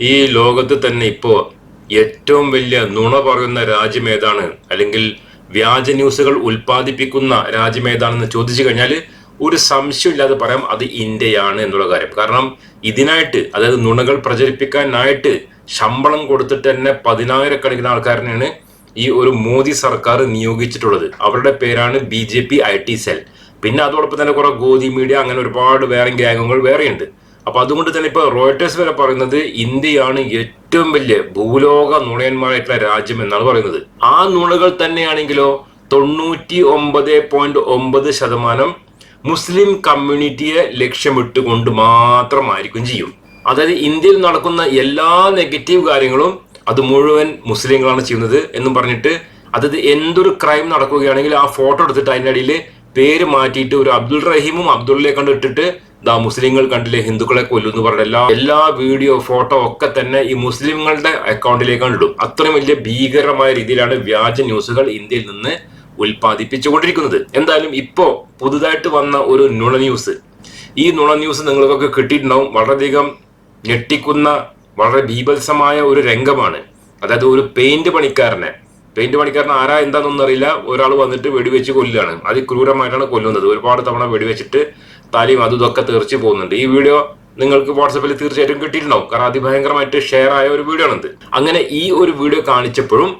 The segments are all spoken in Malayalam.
ഈ ലോകത്ത് തന്നെ ഇപ്പോ ഏറ്റവും വലിയ നുണ പറയുന്ന രാജ്യം ഏതാണ്? അല്ലെങ്കിൽ വ്യാജ ന്യൂസുകൾ ഉൽപ്പാദിപ്പിക്കുന്ന രാജ്യം ഏതാണെന്ന് ചോദിച്ചു കഴിഞ്ഞാൽ ഒരു സംശയമില്ലാതെ പറയാം അത് ഇന്ത്യയാണ് എന്നുള്ള കാര്യം. കാരണം ഇതിനായിട്ട് അതായത് നുണകൾ പ്രചരിപ്പിക്കാനായിട്ട് ശമ്പളം കൊടുത്തിട്ട് തന്നെ പതിനായിരക്കണക്കിന് ആൾക്കാരനെയാണ് ഈ ഒരു മോദി സർക്കാർ നിയോഗിച്ചിട്ടുള്ളത്. അവരുടെ പേരാണ് B J P I T cell. പിന്നെ അതോടൊപ്പം തന്നെ കുറെ ഗോതി മീഡിയ അങ്ങനെ ഒരുപാട് വേറെ ഗ്യാങ്ങുകൾ വേറെയുണ്ട്. അപ്പൊ അതുകൊണ്ട് തന്നെ ഇപ്പൊ റോയിട്ടേഴ്സ് വരെ പറയുന്നത് ഇന്ത്യയാണ് ഏറ്റവും വലിയ ഭൂലോക നുണയന്മാരായിട്ടുള്ള രാജ്യം എന്നാണ് പറയുന്നത്. ആ നുണകൾ തന്നെയാണെങ്കിലോ തൊണ്ണൂറ്റി ഒമ്പത് പോയിന്റ് ഒമ്പത് ശതമാനം മുസ്ലിം കമ്മ്യൂണിറ്റിയെ ലക്ഷ്യമിട്ടുകൊണ്ട് മാത്രമായിരിക്കും ചെയ്യും. അതായത് ഇന്ത്യയിൽ നടക്കുന്ന എല്ലാ നെഗറ്റീവ് കാര്യങ്ങളും അത് മുഴുവൻ മുസ്ലിങ്ങളാണ് ചെയ്യുന്നത് എന്നും പറഞ്ഞിട്ട് അതായത് എന്തൊരു ക്രൈം നടക്കുകയാണെങ്കിൽ ആ ഫോട്ടോ എടുത്തിട്ട് അതിന്റെ അടിയിൽ പേര് മാറ്റിയിട്ട് ഒരു അബ്ദുൾ റഹീമും അബ്ദുള്ളിയെ കണ്ടിട്ടിട്ട് ദാ മുസ്ലിങ്ങൾ കണ്ടില്ലേ ഹിന്ദുക്കളെ കൊല്ലുന്നു പറഞ്ഞ എല്ലാ എല്ലാ വീഡിയോ ഫോട്ടോ ഒക്കെ തന്നെ ഈ മുസ്ലിങ്ങളുടെ അക്കൗണ്ടിലേക്കാണ് ഇടും. അത്രയും വലിയ ഭീകരമായ രീതിയിലാണ് വ്യാജ ന്യൂസുകൾ ഇന്ത്യയിൽ നിന്ന് ഉൽപ്പാദിപ്പിച്ചുകൊണ്ടിരിക്കുന്നത്. എന്തായാലും ഇപ്പോ പുതുതായിട്ട് വന്ന ഒരു നുണ ന്യൂസ്. ഈ നുണ ന്യൂസ് നിങ്ങൾക്കൊക്കെ കിട്ടിയിട്ടുണ്ടാവും. വളരെയധികം ഞെട്ടിക്കുന്ന വളരെ ഭീഭത്സമായ ഒരു രംഗമാണ്. അതായത് ഒരു പെയിന്റ് പണിക്കാരനെ പെയിന്റ് പണിക്കാരൻ ആരാ എന്താണെന്നൊന്നും അറിയില്ല. ഒരാൾ വന്നിട്ട് വെടിവെച്ച് കൊല്ലുകയാണ്. അതിക്രൂരമായിട്ടാണ് കൊല്ലുന്നത്. ഒരുപാട് തവണ വെടിവെച്ചിട്ട് തലയും അതും ഇതൊക്കെ തെറിച്ച് പോകുന്നുണ്ട്. ഈ വീഡിയോ നിങ്ങൾക്ക് വാട്സപ്പിൽ തീർച്ചയായിട്ടും കിട്ടിയിട്ടുണ്ടാവും. കാരണം അതിഭയങ്കരമായിട്ട് ഷെയർ ആയ ഒരു വീഡിയോ ആണിത്. അങ്ങനെ ഈ ഒരു വീഡിയോ കാണിച്ചപ്പോഴും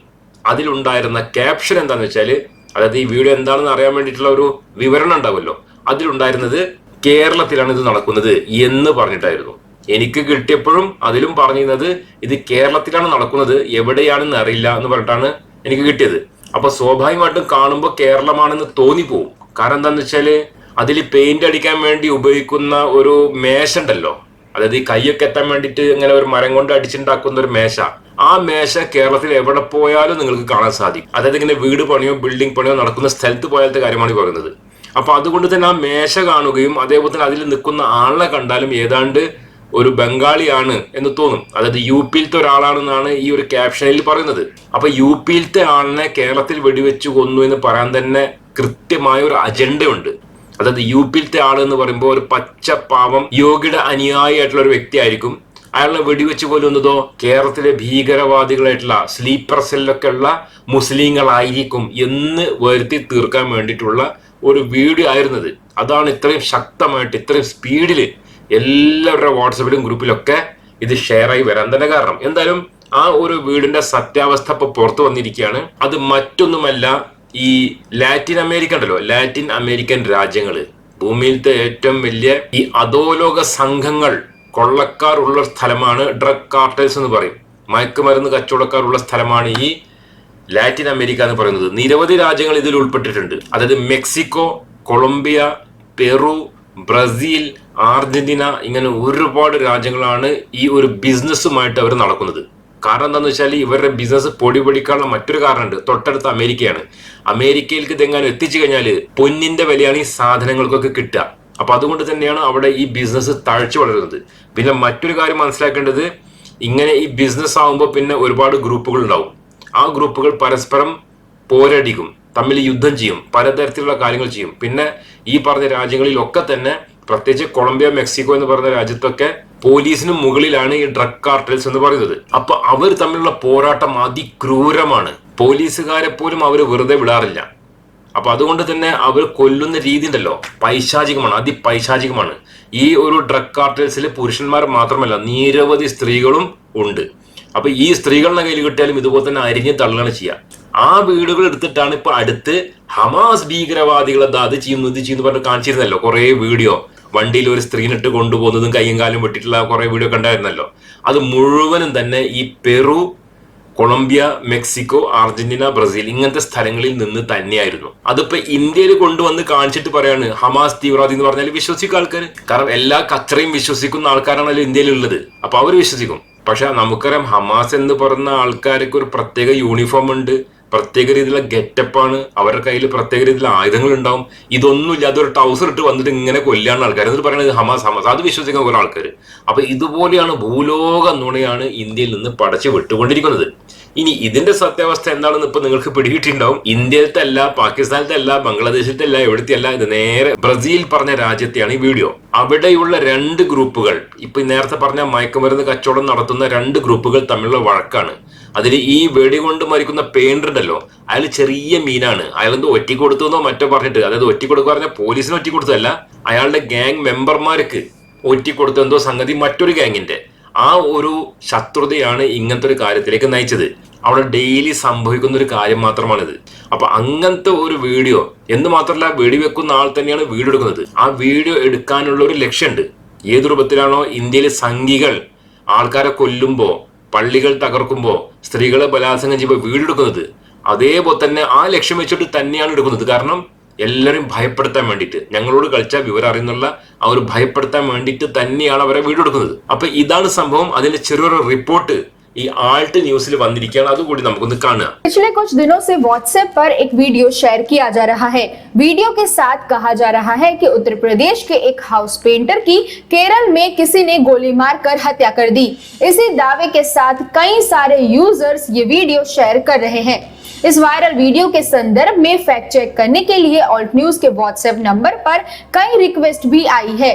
അതിലുണ്ടായിരുന്ന ക്യാപ്ഷൻ എന്താന്ന് വെച്ചാൽ അതായത് ഈ വീഡിയോ എന്താണെന്ന് അറിയാൻ വേണ്ടിയിട്ടുള്ള ഒരു വിവരണം ഉണ്ടാവുമല്ലോ. അതിലുണ്ടായിരുന്നത് കേരളത്തിലാണ് ഇത് നടക്കുന്നത് എന്ന് പറഞ്ഞിട്ടായിരുന്നു. എനിക്ക് കിട്ടിയപ്പോഴും അതിലും പറഞ്ഞിരുന്നത് ഇത് കേരളത്തിലാണ് നടക്കുന്നത് എവിടെയാണെന്ന് അറിയില്ല എന്ന് പറഞ്ഞിട്ടാണ് എനിക്ക് കിട്ടിയത്. അപ്പൊ സ്വാഭാവികമായിട്ടും കാണുമ്പോൾ കേരളമാണെന്ന് തോന്നിപ്പോവും. കാരണം എന്താന്ന് വെച്ചാൽ അതിൽ പെയിന്റ് അടിക്കാൻ വേണ്ടി ഉപയോഗിക്കുന്ന ഒരു മേശ ഉണ്ടല്ലോ അതായത് ഈ കൈയൊക്കെ എത്താൻ വേണ്ടിയിട്ട് ഇങ്ങനെ ഒരു മരം കൊണ്ട് അടിച്ചുണ്ടാക്കുന്ന ഒരു മേശ. ആ മേശ കേരളത്തിൽ എവിടെ പോയാലും നിങ്ങൾക്ക് കാണാൻ സാധിക്കും. അതായത് ഇങ്ങനെ വീട് പണിയോ ബിൽഡിംഗ് പണിയോ നടക്കുന്ന സ്ഥലത്ത് പോയാലത്തെ കാര്യമാണ് പറയുന്നത്. അപ്പൊ അതുകൊണ്ട് തന്നെ ആ മേശ കാണുകയും അതേപോലെ തന്നെ അതിൽ നിൽക്കുന്ന ആളെ കണ്ടാലും ഏതാണ്ട് ഒരു ബംഗാളിയാണ് എന്ന് തോന്നും. അതായത് യു പിയിലത്തെ ഒരാളാണെന്നാണ് ഈ ഒരു ക്യാപ്ഷനിൽ പറയുന്നത്. അപ്പൊ യു പിയിലത്തെ ആളിനെ കേരളത്തിൽ വെടിവെച്ച് കൊന്നു എന്ന് പറയാൻ തന്നെ കൃത്യമായ ഒരു അജണ്ടയുണ്ട്. അതായത് യു പിയിലത്തെ ആൾ എന്ന് പറയുമ്പോൾ ഒരു പച്ച പാവം യോഗിയുടെ അനുയായി ആയിട്ടുള്ള ഒരു വ്യക്തിയായിരിക്കും. അയാളെ വെടിവെച്ച് കൊല്ലുന്നതോ കേരളത്തിലെ ഭീകരവാദികളായിട്ടുള്ള സ്ലീപ്പർ സെല്ലൊക്കെ ഉള്ള മുസ്ലിങ്ങളായിരിക്കും എന്ന് വരുത്തി തീർക്കാൻ വേണ്ടിയിട്ടുള്ള ഒരു വീഡിയോ ആയിരുന്നത്. അതാണ് ഇത്രയും ശക്തമായിട്ട് ഇത്രയും സ്പീഡിൽ എല്ലാവരുടെ വാട്സപ്പിലും ഗ്രൂപ്പിലൊക്കെ ഇത് ഷെയർ ആയി വരാൻ തന്നെ കാരണം. എന്തായാലും ആ ഒരു വീടിന്റെ സത്യാവസ്ഥ ഇപ്പൊ പുറത്തു വന്നിരിക്കുകയാണ്. അത് മറ്റൊന്നുമല്ല ഈ ലാറ്റിൻ അമേരിക്ക ഉണ്ടല്ലോ ലാറ്റിൻ അമേരിക്കൻ രാജ്യങ്ങൾ ഭൂമിയിലത്തെ ഏറ്റവും വലിയ ഈ അധോലോക സംഘങ്ങൾ കൊള്ളക്കാരുള്ള സ്ഥലമാണ് ഡ്രഗ് കാർട്ടേഴ്സ് എന്ന് പറയും. മയക്കുമരുന്ന് കച്ചവടക്കാരുള്ള സ്ഥലമാണ് ഈ ലാറ്റിൻ അമേരിക്ക എന്ന് പറയുന്നത്. നിരവധി രാജ്യങ്ങൾ ഇതിൽ ഉൾപ്പെട്ടിട്ടുണ്ട്. അതായത് Mexico Colombia Peru Brazil Argentina ഇങ്ങനെ ഒരുപാട് രാജ്യങ്ങളാണ് ഈ ഒരു ബിസിനസ്സുമായിട്ട് അവർ നടക്കുന്നത്. കാരണം എന്താണെന്ന് വെച്ചാൽ ഇവരുടെ ബിസിനസ് പൊടി പൊടിക്കാനുള്ള മറ്റൊരു കാരണമുണ്ട്. തൊട്ടടുത്ത അമേരിക്കയാണ്. അമേരിക്കയിലേക്ക് ഇതെങ്ങാനും എത്തിച്ചു കഴിഞ്ഞാൽ പൊന്നിന്റെ വിലയാണ് ഈ സാധനങ്ങൾക്കൊക്കെ കിട്ടുക. അപ്പൊ അതുകൊണ്ട് തന്നെയാണ് അവിടെ ഈ ബിസിനസ് തഴച്ചു വളരുന്നത്. പിന്നെ മറ്റൊരു കാര്യം മനസ്സിലാക്കേണ്ടത് ഇങ്ങനെ ഈ ബിസിനസ് ആകുമ്പോൾ പിന്നെ ഒരുപാട് ഗ്രൂപ്പുകൾ ഉണ്ടാവും. ആ ഗ്രൂപ്പുകൾ പരസ്പരം പോരടിക്കും. തമ്മിൽ യുദ്ധം ചെയ്യും. പലതരത്തിലുള്ള കാര്യങ്ങൾ ചെയ്യും. പിന്നെ ഈ പറഞ്ഞ രാജ്യങ്ങളിലൊക്കെ തന്നെ പ്രത്യേകിച്ച് കൊളംബിയ മെക്സിക്കോ എന്ന് പറഞ്ഞ രാജ്യത്തൊക്കെ പോലീസിന് മുകളിലാണ് ഈ ഡ്രഗ് കാർട്ടൽസ് എന്ന് പറയുന്നത്. അപ്പൊ അവർ തമ്മിലുള്ള പോരാട്ടം അതിക്രൂരമാണ്. പോലീസുകാരെ പോലും അവർ വെറുതെ വിടാറില്ല. അപ്പൊ അതുകൊണ്ട് തന്നെ അവർ കൊല്ലുന്ന രീതി ഉണ്ടല്ലോ. പൈശാചികമാണ് അതിപൈശാചികമാണ്. ഈ ഒരു ഡ്രഗ് കാർട്ടൽസിൽ പുരുഷന്മാർ മാത്രമല്ല നിരവധി സ്ത്രീകളും ഉണ്ട്. അപ്പൊ ഈ സ്ത്രീകളുടെ കയ്യിൽ കിട്ടിയാലും ഇതുപോലെ തന്നെ അരിഞ്ഞ് തള്ളുകയാണ് ചെയ്യുക ആ വീടുകൾ എടുത്തിട്ടാണ് ഇപ്പൊ അടുത്ത് ഹമാസ് ഭീകരവാദികൾ എന്താ അത് ചെയ്യുന്നു ഇത് ചെയ്യുന്നു പറഞ്ഞ് കാണിച്ചിരുന്നല്ലോ. കുറെ വീഡിയോ. വണ്ടിയിൽ ഒരു സ്ത്രീനിട്ട് കൊണ്ടുപോകുന്നതും കയ്യും കാലും വെട്ടിയിട്ടുള്ള കുറെ വീഡിയോ കണ്ടായിരുന്നല്ലോ. അത് മുഴുവനും തന്നെ ഈ Peru Colombia Mexico Argentina Brazil ഇങ്ങനത്തെ സ്ഥലങ്ങളിൽ നിന്ന് തന്നെയായിരുന്നു. അതിപ്പോ ഇന്ത്യയിൽ കൊണ്ടുവന്ന് കാണിച്ചിട്ട് പറയാണ് ഹമാസ് തീവ്രവാദി എന്ന് പറഞ്ഞാൽ വിശ്വസിക്കും ആൾക്കാർ കാരണം എല്ലാ കച്ചറയും വിശ്വസിക്കുന്ന ആൾക്കാരാണല്ലോ ഇന്ത്യയിലുള്ളത്. അപ്പൊ അവർ വിശ്വസിക്കും. പക്ഷെ നമുക്കറിയാം ഹമാസ് എന്ന് പറയുന്ന ആൾക്കാർക്ക് ഒരു പ്രത്യേക യൂണിഫോം ഉണ്ട്. പ്രത്യേക രീതിയിലുള്ള ഗെറ്റപ്പാണ് അവരുടെ കയ്യിൽ പ്രത്യേക രീതിയിലുള്ള ആയുധങ്ങൾ ഉണ്ടാവും ഇതൊന്നുമില്ല അതൊരു ടൗസർ ഇട്ട് വന്നിട്ട് ഇങ്ങനെ കൊല്ലാണ് ആൾക്കാർ എന്നിട്ട് പറയുന്നത് ഹമാസ് ഹമാസ്. അത് വിശ്വസിക്കുന്ന കുറെ ആൾക്കാർ അപ്പൊ ഇതുപോലെയാണ് ഭൂലോക നുണയാണ് ഇന്ത്യയിൽ നിന്ന് പടച്ചു വിട്ടുകൊണ്ടിരിക്കുന്നത്. ഇനി ഇതിന്റെ സത്യാവസ്ഥ എന്താണെന്ന് ഇപ്പൊ നിങ്ങൾക്ക് പിടികിട്ടിണ്ടാവും ഇന്ത്യയിലത്തെ അല്ല പാകിസ്ഥാനത്തെ അല്ല ബംഗ്ലാദേശത്തെ അല്ല എവിടുത്തെ അല്ല ഇത് നേരെ ബ്രസീൽ പറഞ്ഞ രാജ്യത്തെയാണ് ഈ വീഡിയോ. അവിടെയുള്ള രണ്ട് ഗ്രൂപ്പുകൾ ഇപ്പൊ നേരത്തെ പറഞ്ഞ മയക്കുമരുന്ന് കച്ചവടം നടത്തുന്ന രണ്ട് ഗ്രൂപ്പുകൾ തമ്മിലുള്ള വഴക്കാണ്. അതിൽ ഈ വെടികൊണ്ട് മരിക്കുന്ന പെയിന്റർ ഉണ്ടല്ലോ അയാൾ ചെറിയ മീനാണ്. അയാൾ എന്തോ ഒറ്റി കൊടുത്തെന്നോ മറ്റോ പറഞ്ഞിട്ട് അതായത് ഒറ്റി കൊടുക്കുക പറഞ്ഞാൽ പോലീസിന് ഒറ്റി കൊടുത്തതല്ല അയാളുടെ ഗ്യാങ് മെമ്പർമാർക്ക് ഒറ്റി കൊടുത്തെന്തോ സംഗതി മറ്റൊരു ഗ്യാങ്ങിന്റെ ആ ഒരു ശത്രുതയാണ് ഇങ്ങനത്തെ ഒരു കാര്യത്തിലേക്ക് നയിച്ചത്. അവിടെ ഡെയിലി സംഭവിക്കുന്ന ഒരു കാര്യം മാത്രമാണിത്. അപ്പൊ അങ്ങനത്തെ ഒരു വീഡിയോ എന്ന് മാത്രമല്ല വെടിവെക്കുന്ന ആൾ തന്നെയാണ് വീഡിയോ എടുക്കുന്നത്. ആ വീഡിയോ എടുക്കാനുള്ള ഒരു ലക്ഷ്യമുണ്ട്. ഏത് രൂപത്തിലാണോ ഇന്ത്യയിലെ സംഘികൾ ആൾക്കാരെ കൊല്ലുമ്പോൾ പള്ളികൾ തകർക്കുമ്പോൾ സ്ത്രീകളെ ബലാത്സംഗം ചെയ്യുമ്പോൾ വീഡിയോ എടുക്കുന്നത്. അതേപോലെ തന്നെ ആ ലക്ഷ്യം വെച്ചിട്ട് തന്നെയാണ് എടുക്കുന്നത്. കാരണം എല്ലാവരും ഭയപ്പെടുത്താൻ വേണ്ടിയിട്ട് ഞങ്ങളോട് കളിച്ച വിവരം അറിയുന്നുള്ള ആ ഒരു ഭയപ്പെടുത്താൻ വേണ്ടിയിട്ട് തന്നെയാണ് അവരെ വീടെടുക്കുന്നത് അപ്പൊ ഇതാണ് സംഭവം. അതിന്റെ ചെറിയൊരു റിപ്പോർട്ട് ഈ ആൾട്ട് ന്യൂസിൽ വന്നിരിക്കുകയാണ് അതുകൂടി നമുക്കൊന്ന് കാണുക पिछले कुछ दिनों से व्हाट्सएप पर एक वीडियो शेयर किया जा रहा है वीडियो के साथ कहा जा रहा है कि उत्तर प्रदेश के एक हाउस पेंटर की केरल में किसी ने गोली मारकर हत्या कर दी इसी दावे के साथ कई सारे यूजर्स ये वीडियो शेयर कर रहे हैं इस वायरल वीडियो के संदर्भ में फैक्ट चेक करने के लिए ऑल्ट न्यूज के व्हाट्सएप नंबर पर कई रिक्वेस्ट भी आई है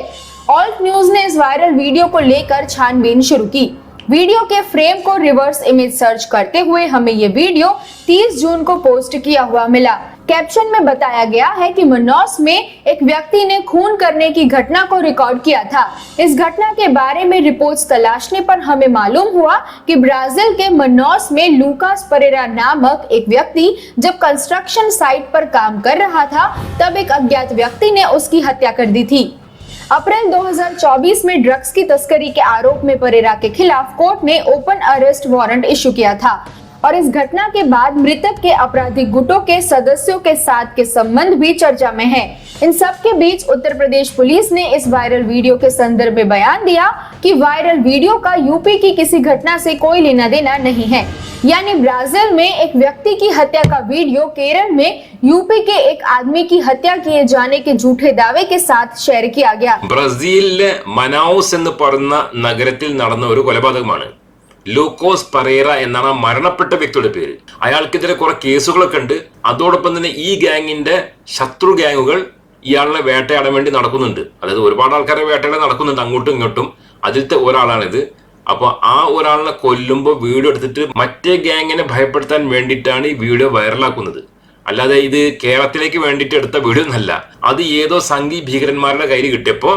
ऑल्ट न्यूज ने इस वायरल वीडियो को लेकर छानबीन शुरू की वीडियो के फ्रेम को रिवर्स इमेज सर्च करते हुए हमें ये वीडियो 30 जून को पोस्ट किया हुआ मिला। कैप्शन में बताया गया है कि मनौस में एक व्यक्ति ने खून करने की घटना को रिकॉर्ड किया था। इस घटना के बारे में रिपोर्ट्स तलाशने पर हमें मालूम हुआ कि ब्राज़ील के मनौस में लूकास परेरा नामक एक व्यक्ति जब कंस्ट्रक्शन साइट पर काम कर रहा था, तब एक अज्ञात व्यक्ति ने उसकी हत्या कर दी थी। अप्रैल 2024 में ड्रग्स की तस्करी के आरोप में परेरा के खिलाफ कोर्ट ने ओपन अरेस्ट वारंट इशू किया था और इस घटना के बाद मृतक के आपराधिक गुटों के सदस्यों के साथ के संबंध भी चर्चा में है। इन सब के बीच उत्तर प्रदेश पुलिस ने इस वायरल वीडियो के संदर्भ में बयान दिया कि वायरल वीडियो का यूपी की किसी घटना से कोई लेना देना नहीं है। यानी ब्राजील में एक व्यक्ति की हत्या का वीडियो केरल में यूपी के एक आदमी की हत्या किए जाने के झूठे दावे के साथ शेयर किया गया ബ്രസീലിലെ മനാവുസ് എന്ന് പറയുന്ന നഗരത്തിൽ നടന്ന ഒരു കൊലപാതകമാണ് ലൂക്കോസ് പറേറ എന്നാണ് ആ മരണപ്പെട്ട വ്യക്തിയുടെ പേര് അയാൾക്കെതിരെ കുറെ കേസുകളൊക്കെ ഉണ്ട് അതോടൊപ്പം തന്നെ ഈ ഗ്യാങ്ങിന്റെ ശത്രു ഗ്യാങ്ങുകൾ ഇയാളിനെ വേട്ടയാടാൻ വേണ്ടി നടക്കുന്നുണ്ട് അതായത് ഒരുപാട് ആൾക്കാരെ വേട്ടയാടാൻ നടക്കുന്നുണ്ട് അങ്ങോട്ടും ഇങ്ങോട്ടും അതിലത്തെ ഒരാളാണിത് അപ്പൊ ആ ഒരാളിനെ കൊല്ലുമ്പോൾ വീഡിയോ എടുത്തിട്ട് മറ്റേ ഗ്യാങ്ങിനെ ഭയപ്പെടുത്താൻ വേണ്ടിയിട്ടാണ് ഈ വീഡിയോ വൈറലാക്കുന്നത്. അല്ലാതെ ഇത് കേരളത്തിലേക്ക് വേണ്ടിയിട്ട് എടുത്ത വീഡിയോ ഒന്നല്ല. അത് ഏതോ സംഘി ഭീകരന്മാരുടെ കയ്യിൽ കിട്ടിയപ്പോ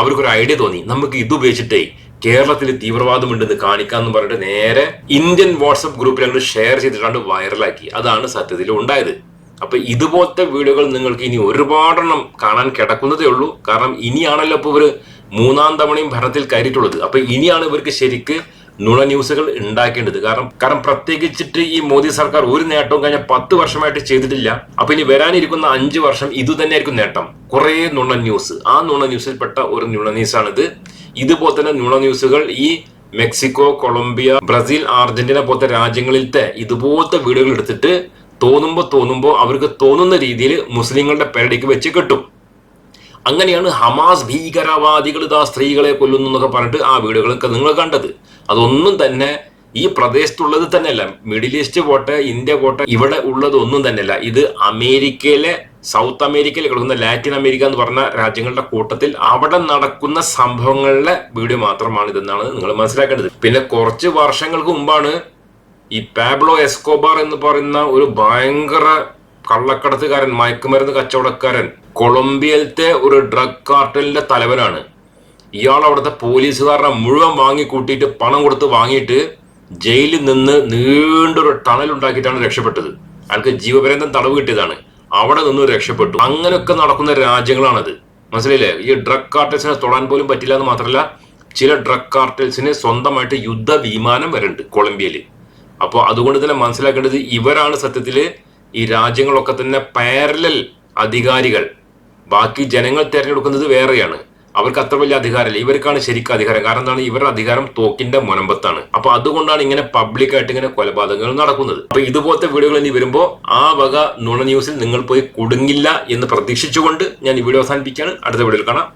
അവർക്കൊരു ഐഡിയ തോന്നി. നമുക്ക് ഇത് ഉപയോഗിച്ചിട്ടേ കേരളത്തിൽ തീവ്രവാദമുണ്ടെന്ന് കാണിക്കാന്ന് പറഞ്ഞിട്ട് നേരെ ഇന്ത്യൻ വാട്സപ്പ് ഗ്രൂപ്പിൽ അങ്ങോട്ട് ഷെയർ ചെയ്തിട്ടാണ് വൈറലാക്കി. അതാണ് സത്യത്തിൽ ഉണ്ടായത്. അപ്പൊ ഇതുപോലത്തെ വീഡിയോകൾ നിങ്ങൾക്ക് ഇനി ഒരുപാടെണ്ണം കാണാൻ കിടക്കുന്നതേ ഉള്ളൂ. കാരണം ഇനിയാണല്ലോ ഇപ്പൊ ഇവർ മൂന്നാം തവണയും ഭരണത്തിൽ കയറിയിട്ടുള്ളത്. അപ്പൊ ഇനിയാണ് ഇവർക്ക് ശരിക്ക് നുണ ന്യൂസുകൾ ഉണ്ടാക്കേണ്ടത്. കാരണം കാരണം പ്രത്യേകിച്ചിട്ട് ഈ മോദി സർക്കാർ ഒരു നേട്ടവും കഴിഞ്ഞ പത്ത് വർഷമായിട്ട് ചെയ്തിട്ടില്ല. അപ്പൊ ഇനി വരാനിരിക്കുന്ന അഞ്ച് വർഷം ഇത് തന്നെയായിരിക്കും നേട്ടം. കുറെ നുണ ന്യൂസ്. ആ നുണ ന്യൂസിൽപ്പെട്ട ഒരു നുണ ന്യൂസാണിത്. ഇതുപോലെ തന്നെ നുണ ന്യൂസുകൾ ഈ മെക്സിക്കോ കൊളംബിയ ബ്രസീൽ അർജന്റീന പോലത്തെ രാജ്യങ്ങളിലത്തെ ഇതുപോലത്തെ വീടുകൾ എടുത്തിട്ട് തോന്നുമ്പോൾ തോന്നുമ്പോൾ അവർക്ക് തോന്നുന്ന രീതിയിൽ മുസ്ലിങ്ങളുടെ പേരടിക്ക് വെച്ച് കിട്ടും. അങ്ങനെയാണ് ഹമാസ് ഭീകരവാദികൾ ഇതാ സ്ത്രീകളെ കൊല്ലുന്നു എന്നൊക്കെ പറഞ്ഞിട്ട് ആ വീടുകളൊക്കെ നിങ്ങൾ കണ്ടത്. അതൊന്നും തന്നെ ഈ പ്രദേശത്തുള്ളത് തന്നെയല്ല. മിഡിൽ ഈസ്റ്റ് പോട്ടെ ഇന്ത്യ പോട്ടെ ഇവിടെ ഉള്ളത് ഒന്നും തന്നെയല്ല. ഇത് അമേരിക്കയിലെ സൗത്ത് അമേരിക്കയിൽ കിടക്കുന്ന ലാറ്റിൻ അമേരിക്ക എന്ന് പറഞ്ഞ രാജ്യങ്ങളുടെ കൂട്ടത്തിൽ അവിടെ നടക്കുന്ന സംഭവങ്ങളുടെ വീഡിയോ മാത്രമാണ് ഇതെന്നാണ് നിങ്ങൾ മനസ്സിലാക്കേണ്ടത്. പിന്നെ കുറച്ച് വർഷങ്ങൾക്ക് മുമ്പാണ് ഈ പാബ്ലോ എസ്കോബാർ എന്ന് പറയുന്ന ഒരു ഭയങ്കര കള്ളക്കടത്തുകാരൻ മയക്കുമരുന്ന് കച്ചവടക്കാരൻ കൊളംബിയയിലത്തെ ഒരു ഡ്രഗ് കാർട്ടലിന്റെ തലവനാണ്. ഇയാൾ അവിടുത്തെ പോലീസുകാരനെ മുഴുവൻ വാങ്ങി കൂട്ടിയിട്ട് പണം കൊടുത്ത് വാങ്ങിയിട്ട് ജയിലിൽ നിന്ന് നീണ്ടൊരു ടണൽ ഉണ്ടാക്കിയിട്ടാണ് രക്ഷപ്പെട്ടത്. അയാൾക്ക് ജീവപര്യന്തം തടവ് കിട്ടിയതാണ്. അവിടെ നിന്ന് രക്ഷപ്പെട്ടു. അങ്ങനെയൊക്കെ നടക്കുന്ന രാജ്യങ്ങളാണത്. മനസ്സിലായില്ലേ? ഈ ഡ്രഗ് കാർട്ടൽസിനെ തൊടാൻ പോലും പറ്റില്ല എന്ന് മാത്രമല്ല ചില ഡ്രഗ് കാർട്ടൽസിന് സ്വന്തമായിട്ട് യുദ്ധ വിമാനം വരുന്നുണ്ട് കൊളംബിയയിൽ. അപ്പോൾ അതുകൊണ്ട് തന്നെ മനസ്സിലാക്കേണ്ടത് ഇവരാണ് സത്യത്തിൽ ഈ രാജ്യങ്ങളൊക്കെ തന്നെ പാരലൽ അധികാരികൾ. ബാക്കി ജനങ്ങൾ തിരഞ്ഞെടുക്കുന്നത് വേറെയാണ്. അവർക്ക് അത്ര വലിയ അധികാരമില്ല. ഇവർക്കാണ് ശരിക്കും അധികാരം. കാരണം എന്താണ്? ഇവരുടെ അധികാരം തോക്കിന്റെ മുനമ്പത്താണ്. അപ്പൊ അതുകൊണ്ടാണ് ഇങ്ങനെ പബ്ലിക്കായിട്ട് ഇങ്ങനെ കൊലപാതകങ്ങൾ നടക്കുന്നത്. അപ്പൊ ഇതുപോലത്തെ വീഡിയോകൾ ഇനി വരുമ്പോൾ ആ വക നുണ ന്യൂസിൽ നിങ്ങൾ പോയി കുടുങ്ങില്ല എന്ന് പ്രതീക്ഷിച്ചുകൊണ്ട് ഞാൻ ഈ വീഡിയോ അവസാനിപ്പിക്കുകയാണ്. അടുത്ത വീഡിയോയിൽ കാണാം.